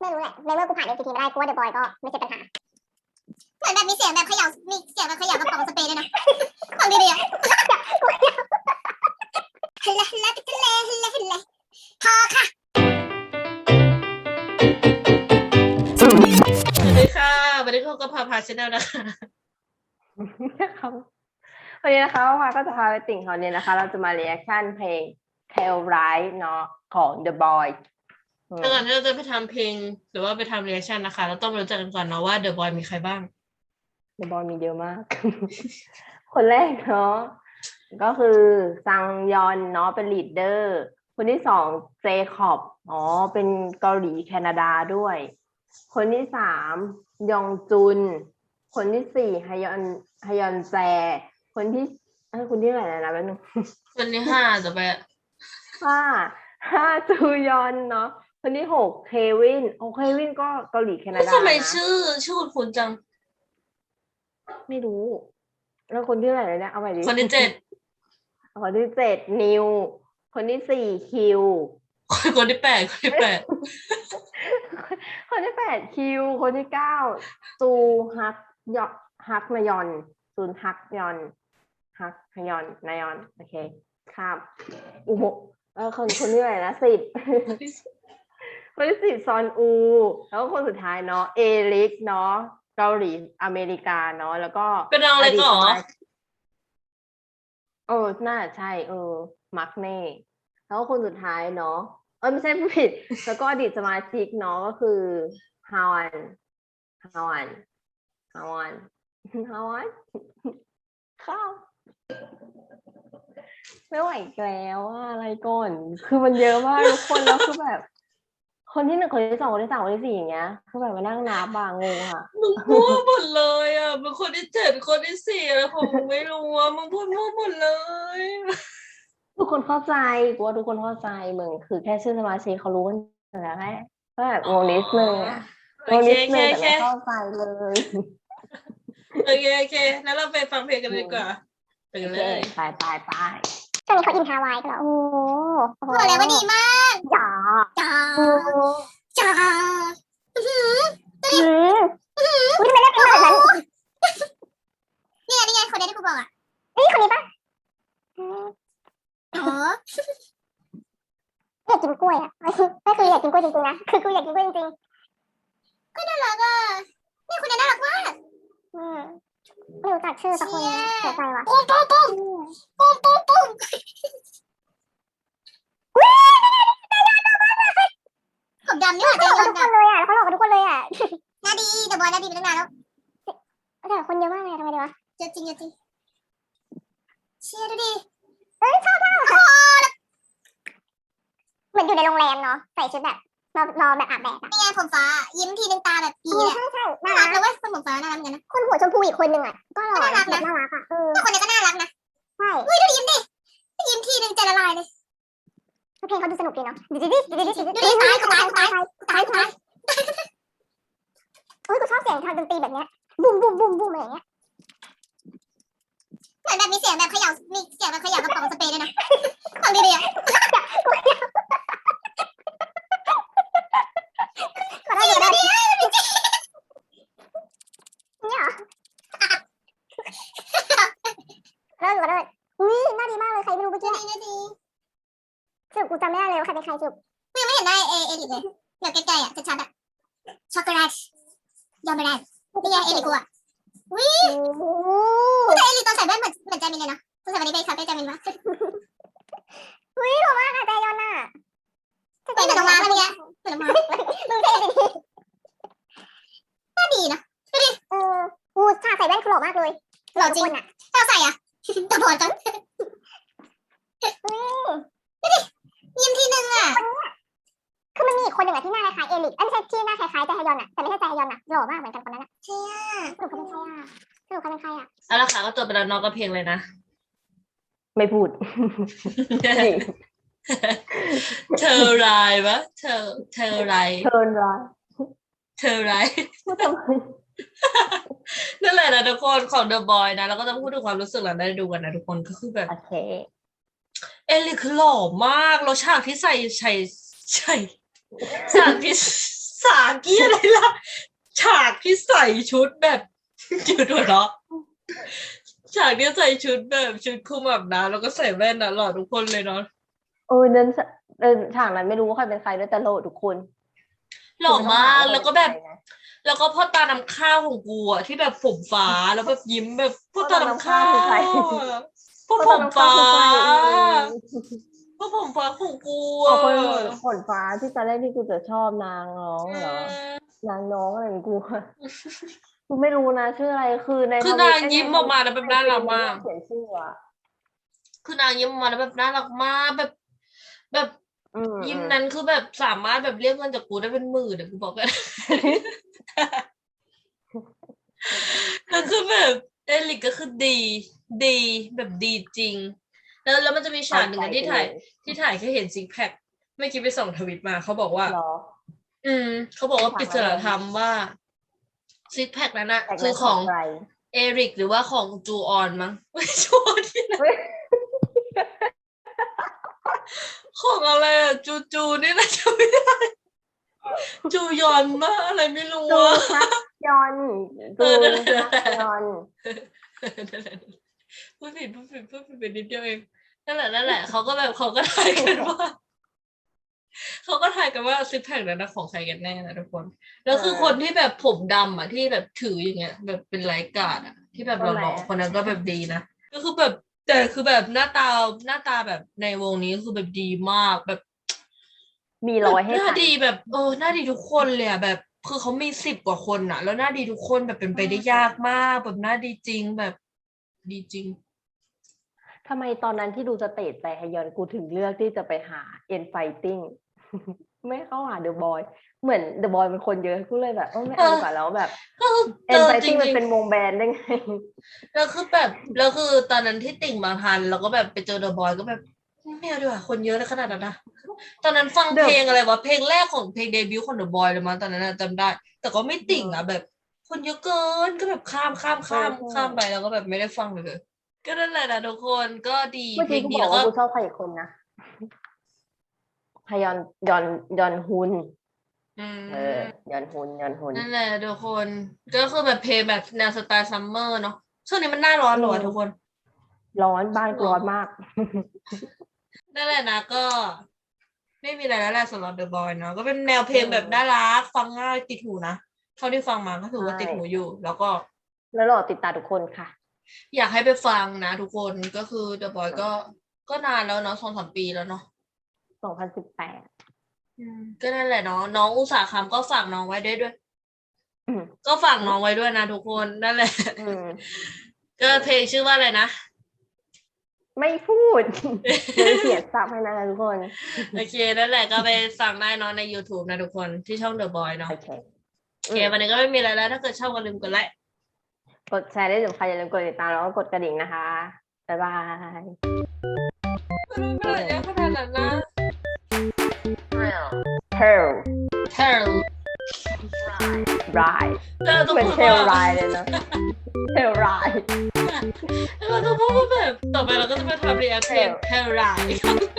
ไม่รู้แหละในเมื่อกูผ่าน NCT มาได้กูว่าเดอะบอยก็ไม่ใช่ปัญหาเหมือนแบบมีเสียงแบบเขย่ามีเสียงแบบเขย่ากระป๋องสเปรย์ด้วยนะฟังดีๆอะฮัลโหลฮัลโหลฮัลโหลฮัลโหลฮัลโหลพอค่ะ สวัสดีค่ะวันนี้พบกับพาพาชแนลนะคะ ครับวันนี้นะคะพาก็จะพาไปติ่งเขาเนี่ยนะคะ เราจะมาเรีแอคชั่นเพลง Tell Right เนาะของ The Boy อืม ถ้าก่อนที่เราจะไปทำเพลง หรือว่าไปทำเรีแอคชั่นนะคะ เราต้องรู้จักกันก่อนเนาะว่าเดอะบอยมีใครบ้าง The Boy มีเยอะมาก คนแรกเนาะก็คือซังยอนเนาะเป็นลีดเดอร์ คนที่สองเจคอบอ๋อเป็นเกาหลีแคนาดาด้วย คนที่สามยองจุน คนที่สี่ฮยอนฮยอนแซคนที่เอ้ยคนที่ไหนนะแป๊บนึงคนที่ห้าจะไปห้าห้าจูยอนเนาะ คนที่หกเควินโอเควินก็เกาหลีแคนาดาทำไมนะชื่อ ชื่อคุณจัง ไม่รู้ แล้วคนที่ไหนเลยเนี่ยเอาไปดิคนที่เจ็ดคนที่เจ็ดนิว คนที่สี่คิว คนที่แปดคนที่แปดคนที่แปดคิว คนที่เก้าซูฮักยอนฮักนายอนซูนฮักยอนฮักฮยอนนายอน โอเคข้ามอุโมเออคนคนที่ไหนนะสิบ คนที่สิบซอนอู แล้วก็คนสุดท้ายเนาะเอลิกเนาะเกาหลีอเมริกาเนาะแล้วก็เป็นน้องเล็กเหรอดีตสมาชิกเออน่าใช่ เออ มักเน่แล้วก็คนสุดท้ายเนาะเออไม่ใช่ผู้ผิด แล้วก็อดีตสมาชิกเนาะก็คือฮาวันฮาวันฮาวันฮาวันข้าวไม่ไหวอีกแล้วอะอะไรก่อน คือมันเยอะมากทุกคนแล้วคือแบบ คนที่หนึ่งคนที่สองคนที่สามคนที่สี่อย่างเงี้ยคือแบบมานั่งนับบางงงอะมึงพูดหมดเลยอะเป็นคนที่เจ็ดคนที่สี่อะไรของมึงไม่รู้อะมึงพูดมั่วหมดเลยทุกคนเข้าใจกูว่าทุกคนเข้าใจมึงคือแค่ชื่อสมาชิกเขารู้กันอยู่แล้วแค่ก็แบบงงนิดนึงอะโองงเคนิดโอเคนึงโอเคแต่ไม่เข้าใจเลยโอเคโอเคแล้วเราไปฟังเพลงกันเลยดีกว่าไปกันโอเลเคยไปไปไป ช่วงนี้เขาอินฮาวายกันเหรอโอ้โหโอ้โหบอกเลยว่าดีมากจ๋าจ้าโอ้โหจ้าอืมอุ้ยทำไมเลือกเพลงมาแบบนั้นนี่ไงนี่ไงคนนี้ที่กูบอกอะนี่คนนี้ปะอืมอ๋ออยากกินกล้วยอะไม่คืออยากกินกล้วยจริงๆนะคือกูอยากกินกล้วยจริงน่ารักอะนี่คนนี้น่ารักมากๆอืม ไม่รู้จักชื่อสักคนเสียใจว่ะปุ้มปุ้มปุ้มปุ้มปุ้มปุ้มผมดำนี่หว่าเขาใจหลอกยกับนทุกอะคนเลยอะเขาหลอกกับทุกคนเลยอะหน้าดีแต่บอยหน้าดีเป็นตั้งนานแล้วแต่คนเยอะมากเลยทำไมดีวะเจอจริงเจอจริงเชียร์ดูดิเอ้ยชอบมากเหมือนอยู่ในโรงแรมเนาะใส่ชุดแบบ รอรอแบบอาบแดดอะนี่ไงผมฟ้า ยิ้มทีนึงตาแบบดีใช่เลยใช่ใช่น่าน่ารัรักกนะเว้ยคนผมฟ้าน่ารักเหมือนกันนะ คนหัวชมพูอีกคนหนึ่งอะก็หล่อน่ารักนะแบบน่ารักอะเออแต่คนนี้ก็น่ารักนะใช่อุ้ยดูดิยิ้มดิยิ้มทีนึงใจละลายเลย เพลงเขาดูสนุกดีเนาะดิดิดิดิดิดิดูดิตายกูตายกูตายตายกูตายโอ้ยกูชอบเสียงทางดนตรีแบบเนี้ยบูมบูมบูมบูมอะไรอย่างเงี้ยเหมือนแบบมีเสียงแบบเขย่ามีเสียงแบบเขย่ากระป๋องสเปรย์ด้วยนะฟังดีๆอะ จำไม่ได้เลยว่าใครเป็นใครสรุปกูยังไม่เห็นได้เอเอลิกเลยเดี๋ยวใกล้ๆอะชัดๆอะช็อกโกแลตยอมไม่ได้นี่ไงเอลิกกูอะโอ้โหแต่เอลิกตอนใส่แว่นเหมือนเหมือนจามินเลยนะตอนใส่วันนี้ไปคาเฟ่จามินวะอุ้ยหล่อมากอะใจยอนน่ะไม่เหมือนน้องม้าแล้วเนี่ยเหมือนน้องม้ามึงเท่ดิน่าดีนะเออกูชาใส่แว่นคือหล่อมากเลยหล่อจริงทุกคนอะถ้าใส่อะตาบอดจังอืม ยิ้มทีนึงอะคือมันมีอีกคนหนึ่งอะที่หน้าคล้ายๆเอลิกเอ้ยไม่ใช่ที่หน้าคล้ายๆใจฮยอนอะแต่ไม่ใช่ใจฮยอนอะหล่อมากเหมือนกันคนนั้นอะเชี่ยสรุปเขาเป็นใครอะสรุปเขาเป็นใครอะเอาละค่ะก็จบไปแล้วเนอกกับเพลงเลยนะ ไม่พูด เธอรายปะเธอเธอรายเชิญร้ายเธอราย พูดทำไมนั่นแหละนะทุกคนของ The Boy นะ แล้วก็จะพูดถึงความรู้สึกหลังได้ดูกันนะทุกคนก็คือแบบ โอเค เอลิคือหล่อมากแล้วฉากที่ใส่ใส่ใส่ฉากที่สาเกี้ยอะไรล่ะ ฉากที่ใส่ชุดแบบจืดหัวเนาะฉากที่ใส่ชุดแบบชุดคลุมแบบน้ำแล้วก็ใส่แว่นน่ะหล่อทุกคนเลยเนาะเออเดินสเดินฉากนั้นไม่รู้ว่าใครเป็นใครด้วยแต่โหลทุกคน หล่อมากคือไม่ต้องหาแล้วก็แบบใครนะแล้วก็พ่อตาน้ำข้าวของกูอะที่แบบผมฟ้าแล้วแบบยิ้มแบบพ่อตาน้ำข้าว พ่อตาน้ำข้าวคือใครอะพ่อผมฟ้าเพระตอนนั้นเขาคือใครพ่อผมฟ้าของกูอ๋ออะคนขนฟ้าที่ตอนแรกที่กูจะชอบนางน้องเหรอเออนางน้องอะไรของกูกูไม่รู้นะชื่ออะไรคือในคือทวิตนางยิ้มออกมาแล้วแบบน่ารักมากเขียนชื่ออะคือนางยิ้มออกมาแล้วแบบน่ารักมากแบบ แบบอืมยิ้มนั้นคือแบบสามารถแบบเรียกเงินจากกูได้เป็นหมื่นอะกูบอกกันแล้วคือแบบ เอลิกก็คือดี ดีแบบดีจริง แล้วแล้วมันจะมีฉากหนึ่งอะที่ถ่าย ที่ถ่ายแค่เห็นซิกแพคไม่คิดไปส่องทวิตมาเขาบอกว่าเหรออืม เขาบอกว่าฉากปิอะไรศาจธรรมว่าซิกแพคนั้นอะแต่งคือในของใครเอริกหรือว่าของจูออนมั้งไม่จูออนที่ไหนเฮ้ยของอะไรอะจูจูนี่แหละจำไม่ได้จูยอนมะอะไรไม่รู้จูอะฮัก ยอนเอจูอนั่นแหละฮักยอนนั่นแหละพูดผิดพูดผิดพูดผิดไปนิดเดียวเองนั่นแหละนั่นแหละเขาก็แบบเขาก็ทายกันว่าเขาก็ทายกันว่าซิปแพคนั้นนะของใครกันแน่นะทุกคน แล้วคือคนที่แบบผมดำอะที่แบบถืออย่างเงี้ย แบบเป็นไลฟ์การ์ดอะ ที่แบบหล่อๆคนนั้นก็แบบดีนะก็คือแบบแต่คือแบบหน้าตาหน้าตาแบบในวงนี้คือแบบดีมากแบบ มีร้อยให้หน้าถ่ายดีแบบเออหน้าดีทุกคนเลยอะแบบ คือเขามีสิบกว่าคนอะแล้วหน้าดีทุกคนแบบเป็นไปได้ยากมากแบบหน้าดีจริงแบบดีจริงทำไมตอนนั้นที่ดูสเตจแต่ฮยอนกูถึงเลือกที่จะไปหาเอ็นไฟติ้งไม่เข้าหาเดอะบอยเหมือนเดอะบอยเป็นคนเยอะกูเลยแบบเออไม่เอาเออดีกว่าแล้วแบบก็คือเอ็เจนอไฟจติ้งมันริงเป็นวงแบนด์ได้ไงๆแล้วคือแบบแล้วคือตอนนั้นที่ติ่งบางทัน แล้วก็แบบไปเจอเดอะบอยก็แบบ ไม่เอาดีกว่าคนเยอะเลยขนาดนั้นนะตอนนั้นฟัง The เพลงอะไรวะเพลงแรกของเพลงเดบิวต์ของเดอะบอยเลยมั้งตอนนั้นอะจำได้ แต่ก็ไม่ติ่งอะแบบ คนเยอะเกินก็แบบข้ามข้ามข้ามเออใช่ข้ามไปแล้วก็แบบไม่ได้ฟังเลย ก็นั่นแหละนะทุกคนก็ดีเมื่อเพลกี้งกูดีบแล้อกวก็ว่ากูชอบใครอีกคนนะฮยอนยอนยอนฮุนอืมเออยอนฮุนยอนฮุนนั่นแหละทุกคนก็คือแบบเพลงแบบแนวสไตล์ซัมเมอร์เนาะช่วงนี้มันหน้าร้อนเหรอวะทุกคน ร้อนบ้านกูร้อนมาก นั่นแหละนะก็ ไม่มีอะไรแล้วแหละสำหรับเดอะบอยเนาะก็เป็นแนวเพลงแบบน่ารักฟังง่ายติดหูนะเท่าที่ฟังมาก็ถือว่าใช่ติดหูอยู่ แล้วก็ แล้วรอติดตามทุกคนค่ะ อยากให้ไปฟังนะทุกคนก็คือเดอะบอยก็ก็นานแล้วเนาะสองสามปีแล้วเนาะ2018ก็นั่นแหละเนาะน้องอุตสาหคำก็ฝากน้องไว้ด้วยด้วยอืมก็ฝากน้องไว้ด้วยนะทุกคนนั่นแหละอืมก็เพลงชื่อว่าอะไรนะ ไม่พูดเดี๋ยวเสียซับให้นะทุกคน โอเค นั่นแหละก็ไปฟังได้เนอะใน YouTube นะทุกคนที่ช่อง The Boy เนาะโอเคโอเควันนี้ก็ไม่มีอะไรแล้วถ้าเกิดชอบก็ลืมกดไลค์กดแชร์ได้สำคัญอย่าลืมกดติดตามแล้วก็กดกระดิ่งนะคะ บ๊ายบายไม่เป็นไรเยอะขนาดนั้นนะ Pearl Pearl Ride เราต้องเป็นพูดเทลว่าไรเลยนะเทลไรเราต้องพูดว่าแบบ ต่อไปเราก็จะไปทำ react เพลง Pearl Ride